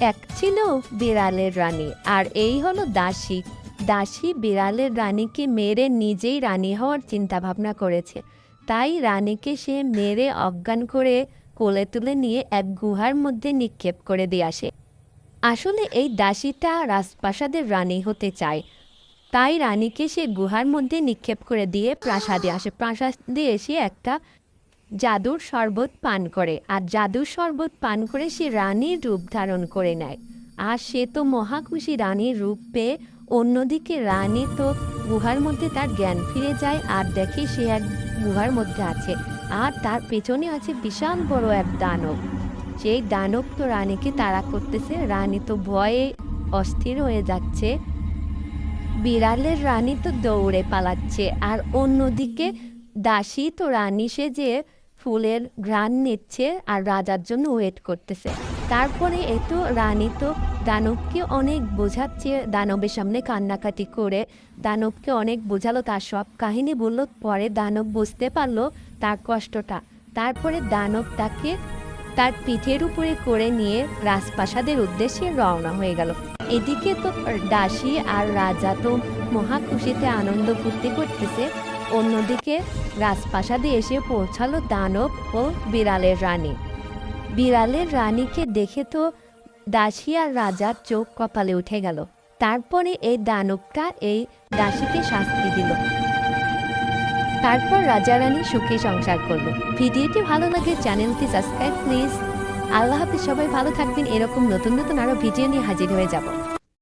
এক ছিল বিড়ালের রানী, আর এই হলো দাসী। দাসী বিড়ালের রানীকে মেরে নিজেই রানী হওয়ার চিন্তা ভাবনা করেছে। তাই রানীকে সে মেরে অজ্ঞান করে কোলে তুলে নিয়ে এক গুহার মধ্যে নিক্ষেপ করে দিয়ে আসে। আসলে এই দাসীটা রাজপ্রাসাদের রানী হতে চায়। তাই রানীকে সে গুহার মধ্যে নিক্ষেপ করে দিয়ে প্রাসাদে আসে। প্রাসাদে এসে একটা জাদুর শরবত পান করে। আর জাদুর শরবত পান করে সে রানীর রূপ ধারণ করে নেয়। আর সে তো মহাখুশি রানীর রূপ পেয়ে অন্যদিকে রানী তো গুহার মধ্যে তার জ্ঞান ফিরে যায় আর দেখে সে এক গুহার মধ্যে আছে। আর তার পেছনে আছে বিশাল বড় এক দানব। সেই দানব তো রানীকে তাড়া করতেছে। রানী তো ভয়ে অস্থির হয়ে যাচ্ছে। বিড়ালের রানী তো দৌড়ে পালাচ্ছে। আর অন্যদিকে দাসী তো রানী সেজে ফুলের ঘ্রাণ নিচ্ছে আর রাজার জন্য ওয়েট করতেছে। তারপরে এ তো রানী তো দানবকে অনেক বোঝাচ্ছে, দানবের সামনে কান্নাকাটি করে, দানবকে অনেক বোঝালো, তার সব কাহিনী বলল, পরে দানব বুঝতে পারল তার কষ্টটা। তারপরে দানব তাকে তার পিঠের উপরে করে নিয়ে রাজপ্রাসাদের উদ্দেশ্যে রওনা হয়ে গেল। এদিকে তো দাসী আর রাজা তো মহা খুশিতে আনন্দ ফুর্তি করতেছে। অন্যদিকে রাজপ্রাসাদে এসে পৌঁছালো দানব ও বিড়ালের রানী। বিড়ালের রানীকে দেখে তো দাসী আর রাজার চোখ কপালে উঠে গেল। তারপরে এই দানবটা এই দাসীকে শাস্তি দিল। তারপর রাজা রানী সুখে সংসার করল। ভিডিওটি ভালো লাগে চ্যানেলটি সাবস্ক্রাইব প্লিজ। আল্লাহ হাফিজ, সবাই ভালো থাকবেন। এরকম নতুন নতুন আরও ভিডিও নিয়ে হাজির হয়ে যাব।